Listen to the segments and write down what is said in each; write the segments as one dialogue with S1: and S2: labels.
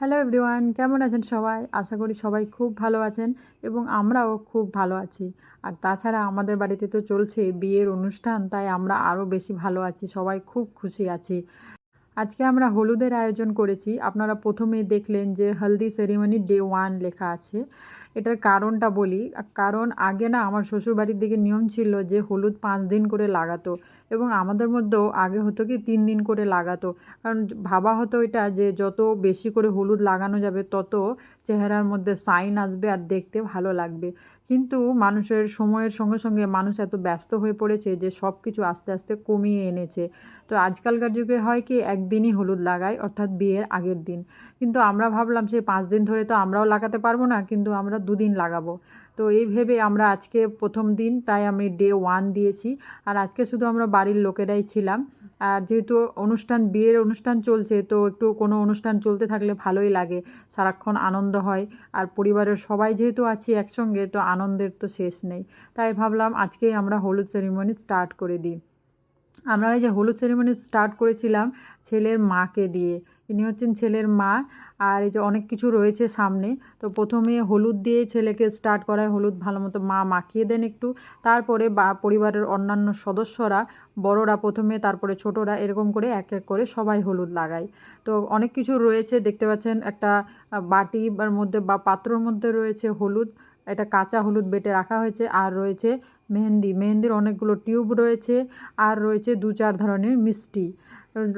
S1: Hello everyone কেমন আছেন সবাই? আশা করি সবাই খুব ভালো আছেন এবং আমরাও খুব ভালো আছি। আর তাছাড়া আমাদের বাড়িতে তো চলছে বিয়ের অনুষ্ঠান, তাই আমরা আরও বেশি ভালো আছি, সবাই খুব খুশি আছি। আজকে আমরা হলুদের আয়োজন করেছি। আপনারা প্রথমেই দেখলেন যে হলদি সেরিমনি ডে ওয়ান লেখা আছে। এটার কারণটা বলি। কারণ আগে না আমার শ্বশুরবাড়ির দিকে নিয়ম ছিল যে হলুদ পাঁচ দিন করে লাগাতো এবং আমাদের মধ্যেও আগে হতো কি তিন দিন করে লাগাতো। কারণ ভাবা হতো এটা যে যত বেশি করে হলুদ লাগানো যাবে তত চেহারার মধ্যে সাইন আসবে আর দেখতে ভালো লাগবে। কিন্তু মানুষের সময়ের সঙ্গে সঙ্গে মানুষ এত ব্যস্ত হয়ে পড়েছে যে সব কিছু আস্তে আস্তে কমিয়ে এনেছে। তো আজকালকার যুগে হয় কি একদিনই হলুদ লাগাই, অর্থাৎ বিয়ের আগের দিন। কিন্তু আমরা ভাবলাম, সেই পাঁচ দিন ধরে তো আমরাও লাগাতে পারব না, কিন্তু আমরা দুদিন লাগাবো। তো এই ভেবে আমরা আজকে প্রথম দিন, তাই আমি ডে ওয়ান দিয়েছি। আর আজকে শুধু আমরা বাড়ির লোকেরাই ছিলাম। আর যেহেতু অনুষ্ঠান, বিয়ের অনুষ্ঠান চলছে, তো একটু কোনো অনুষ্ঠান চলতে থাকলে ভালোই লাগে, সারাক্ষণ আনন্দ হয়। আর পরিবারের সবাই যেহেতু আছি একসঙ্গে, তো আনন্দের তো শেষ নেই। তাই ভাবলাম আজকেই আমরা হলুদ সেরিমনি স্টার্ট করে দিই। আমরা এই যে হলুদ সেরিমনি স্টার্ট করেছিলাম ছেলের মাকে দিয়ে। ইনি হচ্ছেন ছেলের মা আর এই যে অনেক কিছু রয়েছে সামনে। তো প্রথমে হলুদ দিয়ে ছেলেকে স্টার্ট করায়। হলুদ ভালো মতো মা মাখিয়ে দেন একটু। তারপরে বা, পরিবারের অন্যান্য সদস্যরা, বড়রা প্রথমে, তারপরে ছোটরা এরকম করে এক এক করে সবাই হলুদ লাগায়। তো অনেক কিছু রয়েছে। দেখতে পাচ্ছেন একটা বাটির মধ্যে বা পাত্রর মধ্যে রয়েছে হলুদ। এটা কাঁচা হলুদ বেটে রাখা হয়েছে। আর রয়েছে মেহেন্দি, মেহেন্দির অনেকগুলো টিউব রয়েছে আর রয়েছে দু চার ধরনের মিষ্টি।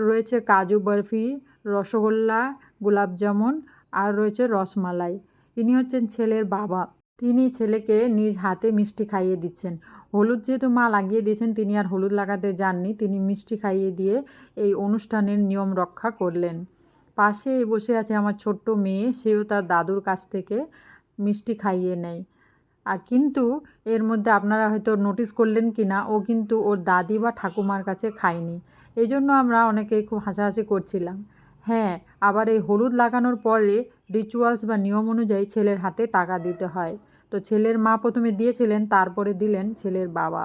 S1: রয়েছে কাজু বরফি, রসগোল্লা গোলাপজামুন আর রয়েছে রসমালাই। ইনি হচ্ছেন ছেলের বাবা। তিনি ছেলেকে নিজ হাতে মিষ্টি খাইয়ে দিচ্ছেন। হলুদ যেহেতু মা লাগিয়ে দিয়েছেন, তিনি আর হলুদ লাগাতে যাননি। তিনি মিষ্টি খাইয়ে দিয়ে এই অনুষ্ঠানের নিয়ম রক্ষা করলেন। পাশে বসে আছে আমার ছোট্ট মেয়ে। সেও তার দাদুর কাছ থেকে মিষ্টি খাইয়ে নেয়। আর কিন্তু এর মধ্যে আপনারা হয়তো নোটিস করলেন কি না, ও কিন্তু ওর দাদি বা ঠাকুমার কাছে খায়নি। এই জন্য আমরা অনেকেই খুব হাসাহাসি করছিলাম। হ্যাঁ আবার এই হলুদ লাগানোর পরে রিচুয়ালস বা নিয়ম অনুযায়ী ছেলের হাতে টাকা দিতে হয়। তো ছেলের মা প্রথমে দিয়েছিলেন, তারপরে দিলেন ছেলের বাবা।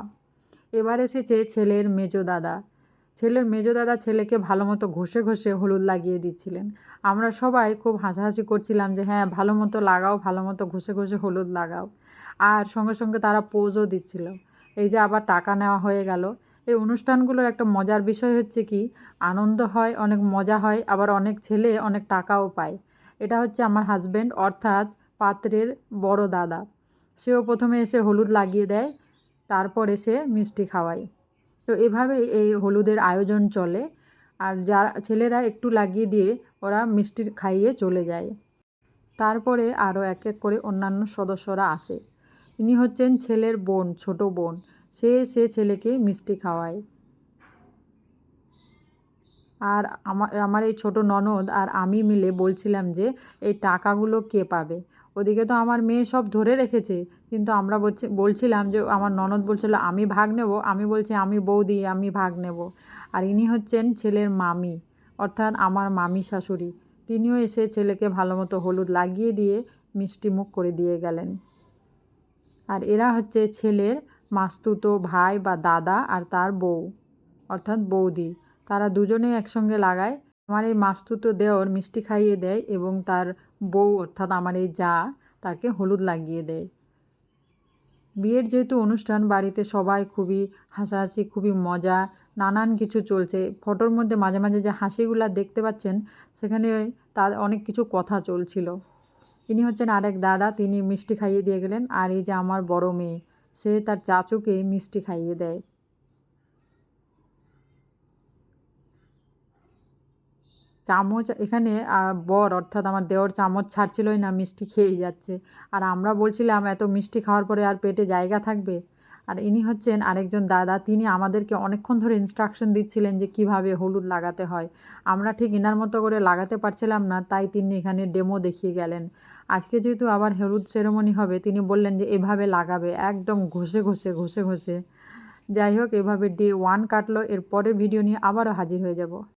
S1: এবার এসেছে ছেলের মেজো দাদা। ছেলের মেজো দাদা ছেলেকে ভালো মতো ঘষে ঘষে হলুদ লাগিয়ে দিচ্ছিলেন। আমরা সবাই খুব হাসাহাসি করছিলাম যে হ্যাঁ ভালো মতো লাগাও, ভালো মতো ঘষে ঘষে হলুদ লাগাও। আর সঙ্গে সঙ্গে তারা পোজও দিচ্ছিল। এই যে আবার টাকা নেওয়া হয়ে গেল। এই অনুষ্ঠানগুলোর একটা মজার বিষয় হচ্ছে কি, আনন্দ হয়, অনেক মজা হয়, আবার অনেক ছেলে অনেক টাকাও পায়। এটা হচ্ছে আমার হাজব্যান্ড অর্থাৎ পাত্রের বড় দাদা। সেও প্রথমে এসে হলুদ লাগিয়ে দেয়, তারপর এসে মিষ্টি খাওয়ায়। তো এভাবেই এই হলুদের আয়োজন চলে। আর যারা, ছেলেরা একটু লাগিয়ে দিয়ে ওরা মিষ্টি খাইয়ে চলে যায়। তারপরে আরও এক এক করে অন্যান্য সদস্যরা আসে। ইনি হচ্ছেন ছেলের বোন, ছোট বোন। সে সে ছেলেকে মিষ্টি খাওয়ায়। আর আমার আমার এই ছোট ননদ আর আমি মিলে বলছিলাম যে, এই টাকাগুলো কে পাবে? ওদিকে তো আমার মেয়ে সব ধরে রেখেছে, কিন্তু আমরা বলছি, বলছিলাম যে, আমার ননদ বলছিল, আমি ভাগ নেব। আমি বলছি, আমি বৌদি, আমি ভাগ নেব। আর ইনি হচ্ছেন ছেলের মামি, অর্থাৎ আমার মামি শাশুড়ি। তিনিও এসে ছেলেকে ভালো মতো হলুদ লাগিয়ে দিয়ে মিষ্টি মুখ করে দিয়ে গেলেন। আর এরা হচ্ছে ছেলের মাস্তুতো ভাই বা দাদা আর তার বউ, অর্থাৎ বৌদি। তারা দুজনেই একসঙ্গে লাগায়। আমার এই মাস্তুতো দেওর মিষ্টি খাইয়ে দেয় এবং তার বউ, অর্থাৎ আমার এই যা, তাকে হলুদ লাগিয়ে দেয়। বিয়ের যেহেতু অনুষ্ঠান, বাড়িতে সবাই খুবই হাসাহাসি, খুবই মজা, নানান কিছু চলছে। ফটোর মধ্যে মাঝে মাঝে যে হাসিগুলা দেখতে পাচ্ছেন, সেখানে তার অনেক কিছু কথা চলছিল। ইনি হচ্ছেন আরেক দাদা, তিনি মিষ্টি খাইয়ে দিয়ে গেলেন। আর এই যে আমার বড় মেয়ে, সে তার চাচুকে মিষ্টি খাইয়ে দেয়। চামচ এখানে বর, অর্থাৎ আমার দেওর চামচ ছাড়ছিলই না, মিষ্টি খেয়েই যাচ্ছে। আর আমরা বলছিলাম, এত মিষ্টি খাওয়ার পরে আর পেটে জায়গা থাকবে? আর ইনি হচ্ছেন আরেকজন দাদা, তিনি আমাদেরকে অনেকক্ষণ ধরে ইনস্ট্রাকশন দিচ্ছিলেন যে কীভাবে হলুদ লাগাতে হয়। আমরা ঠিক ইনার মতো করে লাগাতে পারছিলাম না, তাই তিনি এখানে ডেমো দেখিয়ে গেলেন। আজকে যেহেতু আবার হেরুদ সেরেমনি হবে, তিনি বললেন যে এভাবে লাগাবে, একদম ঘষে ঘষে ঘষে ঘষে। যাই হোক, এভাবে ডে ওয়ান কাটলো, এর পরের ভিডিও নিয়ে আবারও হাজির হয়ে যাব।